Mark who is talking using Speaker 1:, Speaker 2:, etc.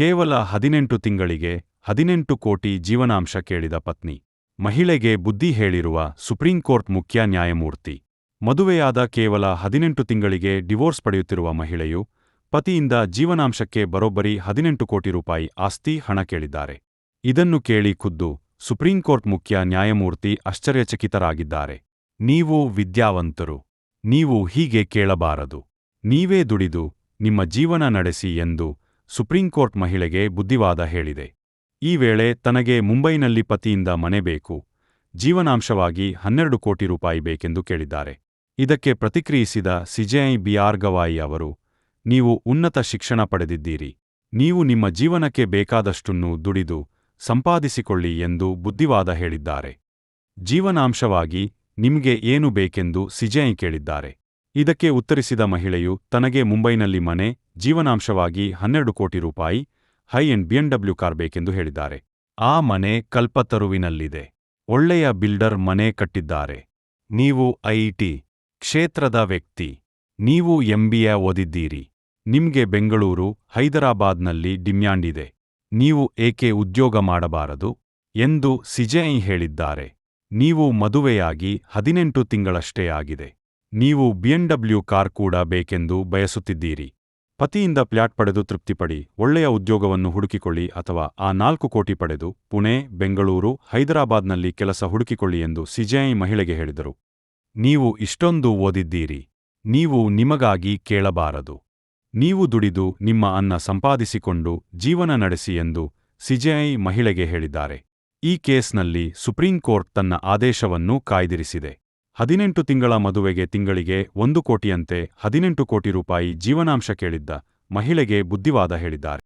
Speaker 1: ಕೇವಲ ಹದಿನೆಂಟು ತಿಂಗಳಿಗೆ ಹದಿನೆಂಟು ಕೋಟಿ ಜೀವನಾಂಶ ಕೇಳಿದ ಪತ್ನಿ. ಮಹಿಳೆಗೆ ಬುದ್ಧಿ ಹೇಳಿರುವ ಸುಪ್ರೀಂಕೋರ್ಟ್ ಮುಖ್ಯ ನ್ಯಾಯಮೂರ್ತಿ. ಮದುವೆಯಾದ ಕೇವಲ ಹದಿನೆಂಟು ತಿಂಗಳಿಗೆ ಡಿವೋರ್ಸ್ ಪಡೆಯುತ್ತಿರುವ ಮಹಿಳೆಯು ಪತಿಯಿಂದ ಜೀವನಾಂಶಕ್ಕೆ ಬರೋಬ್ಬರಿ ಹದಿನೆಂಟು ಕೋಟಿ ರೂಪಾಯಿ ಆಸ್ತಿ ಹಣ ಕೇಳಿದ್ದಾರೆ. ಇದನ್ನು ಕೇಳಿ ಖುದ್ದು ಸುಪ್ರೀಂಕೋರ್ಟ್ ಮುಖ್ಯ ನ್ಯಾಯಮೂರ್ತಿ ಆಶ್ಚರ್ಯಚಕಿತರಾಗಿದ್ದಾರೆ. ನೀವು ವಿದ್ಯಾವಂತರು. ನೀವು ಹೀಗೆ ಕೇಳಬಾರದು. ನೀವೇ ದುಡಿದು ನಿಮ್ಮ ಜೀವನ ನಡೆಸಿ ಎಂದು ಸುಪ್ರೀಂಕೋರ್ಟ್ ಮಹಿಳೆಗೆ ಬುದ್ಧಿವಾದ ಹೇಳಿದೆ. ಈ ವೇಳೆ ತನಗೆ ಮುಂಬೈನಲ್ಲಿ ಪತಿಯಿಂದ ಮನೆ ಬೇಕು, ಜೀವನಾಂಶವಾಗಿ ಹನ್ನೆರಡು ಕೋಟಿ ರೂಪಾಯಿ ಬೇಕೆಂದು ಕೇಳಿದ್ದಾರೆ. ಇದಕ್ಕೆ ಪ್ರತಿಕ್ರಿಯಿಸಿದ ಸಿಜೆಐ ಬಿಆರ್ ಗವಾಯಿ ಅವರು, ನೀವು ಉನ್ನತ ಶಿಕ್ಷಣ ಪಡೆದಿದ್ದೀರಿ. ನೀವು ನಿಮ್ಮ ಜೀವನಕ್ಕೆ ಬೇಕಾದಷ್ಟನ್ನು ದುಡಿದು ಸಂಪಾದಿಸಿಕೊಳ್ಳಿ ಎಂದು ಬುದ್ಧಿವಾದ ಹೇಳಿದ್ದಾರೆ. ಜೀವನಾಂಶವಾಗಿ ನಿಮಗೆ ಏನು ಬೇಕೆಂದು ಸಿಜೆಐ ಕೇಳಿದ್ದಾರೆ. ಇದಕ್ಕೆ ಉತ್ತರಿಸಿದ ಮಹಿಳೆಯು ತನಗೆ ಮುಂಬೈನಲ್ಲಿ ಮನೆ ಜೀವನಾಂಶವಾಗಿ ಹನ್ನೆರಡು ಕೋಟಿ ರೂಪಾಯಿ ಹೈ ಎಂಡ್ ಬಿಎಂಡಬ್ಲ್ಯೂ ಕಾರ್ ಬೇಕೆಂದು ಹೇಳಿದ್ದಾರೆ. ಆ ಮನೆ ಕಲ್ಪತರುವಿನಲ್ಲಿದೆ. ಒಳ್ಳೆಯ ಬಿಲ್ಡರ್ ಮನೆ ಕಟ್ಟಿದ್ದಾರೆ. ನೀವು ಐಟಿ ಕ್ಷೇತ್ರದ ವ್ಯಕ್ತಿ. ನೀವು ಎಂಬಿಎ ಓದಿದ್ದೀರಿ. ನಿಮ್ಗೆ ಬೆಂಗಳೂರು, ಹೈದರಾಬಾದ್ನಲ್ಲಿ ಡಿಮ್ಯಾಂಡ್ ಇದೆ. ನೀವು ಏಕೆ ಉದ್ಯೋಗ ಮಾಡಬಾರದು? ಎಂದು ಸಿಜೆಐ ಹೇಳಿದ್ದಾರೆ. ನೀವು ಮದುವೆಯಾಗಿ ಹದಿನೆಂಟು ತಿಂಗಳಷ್ಟೇ ಆಗಿದೆ. ನೀವು ಬಿಎಂಡಬ್ಲ್ಯೂ ಕಾರ್ ಕೂಡ ಬೇಕೆಂದು ಬಯಸುತ್ತಿದ್ದೀರಿ. ಪತಿಯಿಂದ ಪ್ಲ್ಯಾಟ್ ಪಡೆದು ತೃಪ್ತಿಪಡಿ ಒಳ್ಳೆಯ ಉದ್ಯೋಗವನ್ನು ಹುಡುಕಿಕೊಳ್ಳಿ ಅಥವಾ ಆ ನಾಲ್ಕು ಕೋಟಿ ಪಡೆದು ಪುಣೆ, ಬೆಂಗಳೂರು, ಹೈದರಾಬಾದ್ನಲ್ಲಿ ಕೆಲಸ ಹುಡುಕಿಕೊಳ್ಳಿ ಎಂದು ಸಿಜೆಐ ಮಹಿಳೆಗೆ ಹೇಳಿದರು. ನೀವು ಇಷ್ಟೊಂದು ಓದಿದ್ದೀರಿ. ನೀವು ನಿಮಗಾಗಿ ಕೇಳಬಾರದು. ನೀವು ದುಡಿದು ನಿಮ್ಮ ಅನ್ನ ಸಂಪಾದಿಸಿಕೊಂಡು ಜೀವನ ನಡೆಸಿ ಎಂದು ಸಿಜೆಐ ಮಹಿಳೆಗೆ ಹೇಳಿದ್ದಾರೆ. ಈ ಕೇಸ್ನಲ್ಲಿ ಸುಪ್ರೀಂಕೋರ್ಟ್ ತನ್ನ ಆದೇಶವನ್ನು ಕಾಯ್ದಿರಿಸಿದೆ. ಹದಿನೆಂಟು ತಿಂಗಳ ಮದುವೆಗೆ ತಿಂಗಳಿಗೆ ಒಂದು ಕೋಟಿಯಂತೆ ಹದಿನೆಂಟು ಕೋಟಿ ರೂಪಾಯಿ ಜೀವನಾಂಶ ಕೇಳಿದ್ದ ಮಹಿಳೆಗೆ ಬುದ್ಧಿವಾದ ಹೇಳಿದ್ದಾರೆ.